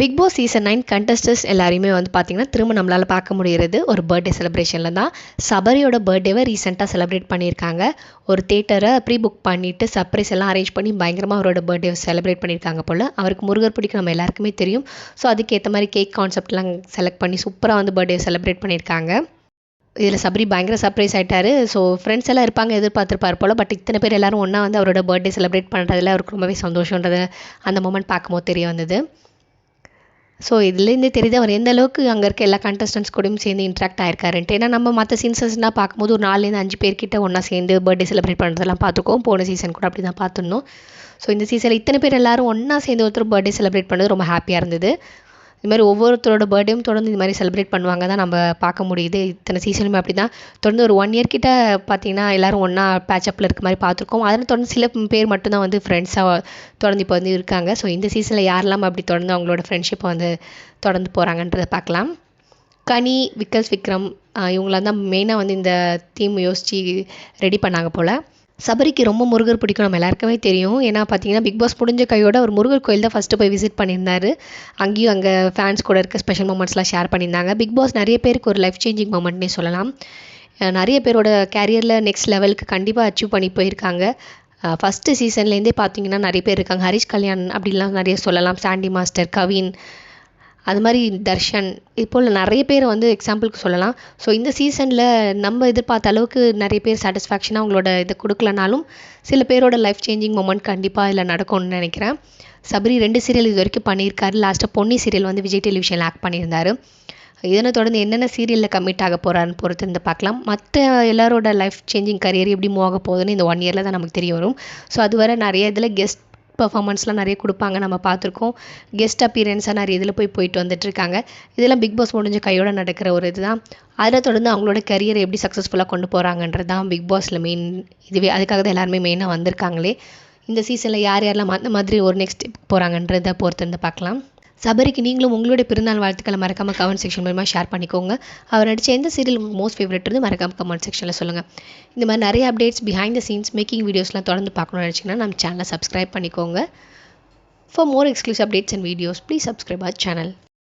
Bigg Boss season nine contestants எல்லாரையுமே வந்து பார்த்திங்கன்னா திரும்ப நம்மளால் பார்க்க முடிகிறது ஒரு பர்த்டே செலிப்ரேஷனில் தான். சபரியோட பர்த்டேவை ரீசெண்டாக செலிப்ரேட் பண்ணியிருக்காங்க. ஒரு தேட்டரை ப்ரீ புக் பண்ணிவிட்டு சர்ப்ரைஸ் எல்லாம் அரேஞ்ச் பண்ணி பயங்கரமாக அவரோட பர்த்டே செலிப்ரேட் பண்ணியிருக்காங்க போல். அவருக்கு முருகர் பிடிக்கும் நம்ம எல்லாருக்குமே தெரியும். ஸோ அதுக்கேற்ற மாதிரி கேக் கான்செப்ட்லாம் செலக்ட் பண்ணி சூப்பராக வந்து பர்த்டே செலிப்ரேட் பண்ணியிருக்காங்க. இதில் சபரி பயங்கர சர்ப்ரைஸ் ஆகிட்டார் ஸோ ஃப்ரெண்ட்ஸ் எல்லாம் இருப்பாங்க எதிர்பார்த்துருப்பார் போல். பட் இத்தனை பேர் எல்லோரும் ஒன்றா வந்து அவரோட பர்த்டே செலிப்ரேட் பண்ணுறதுல அவருக்கு ரொம்பவே சந்தோஷன்றது அந்த மூமெண்ட் பார்க்கும்போது தெரிய வந்தது. ஸோ இதுலேருந்தே தெரியுது அவர் எந்த அளவுக்கு அங்கே இருக்க எல்லா கண்டஸ்டன்ஸ் கூடயும் சேர்ந்து இன்ட்ராக்ட் ஆயிருக்காருன்ட்டு. ஏன்னா நம்ம மற்ற சீன்சஸ்னால் பார்க்கும்போது ஒரு நாலுலேருந்து அஞ்சு பேர்கிட்ட ஒன்றா சேர்ந்து பர்த்டே செலிப்ரேட் பண்ணுறதெல்லாம் பார்த்துருக்கோம் போன சீசன் கூட அப்படி தான் பார்த்துருந்தோம். ஸோ இந்த சீசனில் இத்தனை பேர் எல்லாரும் ஒன்றா சேர்ந்து ஒருத்தர் பர்த்டே செலிப்ரேட் பண்ணது ரொம்ப ஹாப்பியாக இருந்தது. இது மாதிரி ஒவ்வொருத்தரோட பர்த்டேயும் தொடர்ந்து இந்த மாதிரி செலிப்ரேட் பண்ணுவாங்க. தான் நம்ம பார்க்க முடியுது. இத்தனை சீசனுமே அப்படி தான் தொடர்ந்து ஒரு ஒன் இயர் கிட்ட பார்த்தீங்கன்னா எல்லோரும் ஒன்றா பேச்சப்பில் இருக்க மாதிரி பார்த்துருக்கோம். அதில் தொடர்ந்து சில பேர் மட்டும்தான் வந்து ஃப்ரெண்ட்ஸாக தொடர்ந்து இப்போ வந்து இருக்காங்க. ஸோ இந்த சீசனில் யாரெல்லாம் அப்படி தொடர்ந்து அவங்களோட ஃப்ரெண்ட்ஷிப்பை வந்து தொடர்ந்து போகிறாங்கன்றதை பார்க்கலாம். கனி விக்கல்ஸ் விக்ரம் இவங்களாம் தான் மெயினாக வந்து இந்த தீம் யோசித்து ரெடி பண்ணாங்க போல். சபரிக்கு ரொம்ப முருகர் பிடிக்கும் நம்ம எல்லாருக்குமே தெரியும். ஏன்னா பார்த்தீங்கன்னா பிக் பாஸ் முடிஞ்ச கையோட ஒரு முருகர் கோயில் தான் ஃபஸ்ட்டு போய் விசிட் பண்ணியிருந்தாரு. அங்கேயும் அங்கே ஃபேன்ஸ் கூட இருக்க ஸ்பெஷல் மூமெண்ட்ஸ்லாம் ஷேர் பண்ணியிருந்தாங்க. பிக் பாஸ் நிறைய பேருக்கு ஒரு லைஃப் சேஞ்சிங் மூமெண்ட்னே சொல்லலாம் நிறைய பேரோட கேரியரில் நெக்ஸ்ட் லெவலுக்கு கண்டிப்பாக அச்சீவ் பண்ணி போயிருக்காங்க. ஃபஸ்ட்டு சீசன்லேருந்தே பார்த்தீங்கன்னா நிறைய பேர் இருக்காங்க. ஹரிஷ் கல்யாண் அப்படிலாம் நிறைய சொல்லலாம். சாண்டி மாஸ்டர் கவின் அது மாதிரி தர்ஷன் இப்போல் நிறைய பேர் வந்து எக்ஸாம்பிளுக்கு சொல்லலாம். ஸோ இந்த சீசனில் நம்ம எதிர்பார்த்த அளவுக்கு நிறைய பேர் சாட்டிஸ்ஃபேக்ஷனாக அவங்களோட இதை கொடுக்கலனாலும் சில பேரோட லைஃப் சேஞ்சிங் மூமெண்ட் கண்டிப்பாக இதில் நடக்கும்னு நினைக்கிறேன். சபரி ரெண்டு சீரியல் இது வரைக்கும் பண்ணியிருக்காரு. லாஸ்ட்டாக பொன்னி சீரியல் வந்து விஜய் டெலிவிஷனில் ஆக்ட் பண்ணியிருந்தார். இதனை தொடர்ந்து என்னென்ன சீரியலில் கமிட் ஆக போகிறான்னு பொறுத்து இருந்து பார்க்கலாம். மற்ற எல்லாரோட லைஃப் சேஞ்சிங் கரியர் எப்படி மூவ் ஆக போகுதுன்னு இந்த ஒன் இயரில் தான் நமக்கு தெரிய வரும். ஸோ அதுவரை நிறைய இதில் கெஸ்ட் பர்ஃபார்மன்ஸ்லாம் நிறைய கொடுப்பாங்க. நம்ம பார்த்துருக்கோம். கெஸ்ட் அப்பியரன்ஸாக நிறைய இதில் போய் போயிட்டு வந்துட்டுருக்காங்க. இதெல்லாம் பிக் பாஸ் முடிஞ்ச கையோடு நடக்கிற ஒரு இதுதான். அதில் தொடர்ந்து அவங்களோட கரியரை எப்படி சக்ஸஸ்ஃபுல்லாக கொண்டு போகிறாங்கன்றது தான் பிக் பாஸில் மெயின் இதுவே. அதுக்காக தான் எல்லாருமே மெயினாக வந்திருக்காங்களே. இந்த சீசனில் யார் யாரெல்லாம் அந்த மாதிரி ஒரு நெக்ஸ்ட் போகிறாங்கன்றதை பொறுத்து வந்து பார்க்கலாம். சபரிக்கு நீங்களும் உங்களுடைய பிறந்தநாள் வாழ்த்துக்களை மறக்காமல் கமெண்ட் செக்ஷன் மூலமாக ஷேர் பண்ணிக்கோங்க. அவர் நடித்த எந்த சீரியல் உங்களுக்கு மோஸ்ட் ஃபேவரட் இருந்து மறக்காமல் கமெண்ட் செக்ஷனில் சொல்லுங்கள் இந்த மாதிரி நிறைய updates behind the scenes making வீடியோஸ்லாம் தொடர்ந்து பார்க்கணும்னு நினச்சிங்கன்னா நம்ம சேனலை சப்ஸ்கிரைப் பண்ணிக்கோங்க. For more exclusive updates and videos please subscribe our channel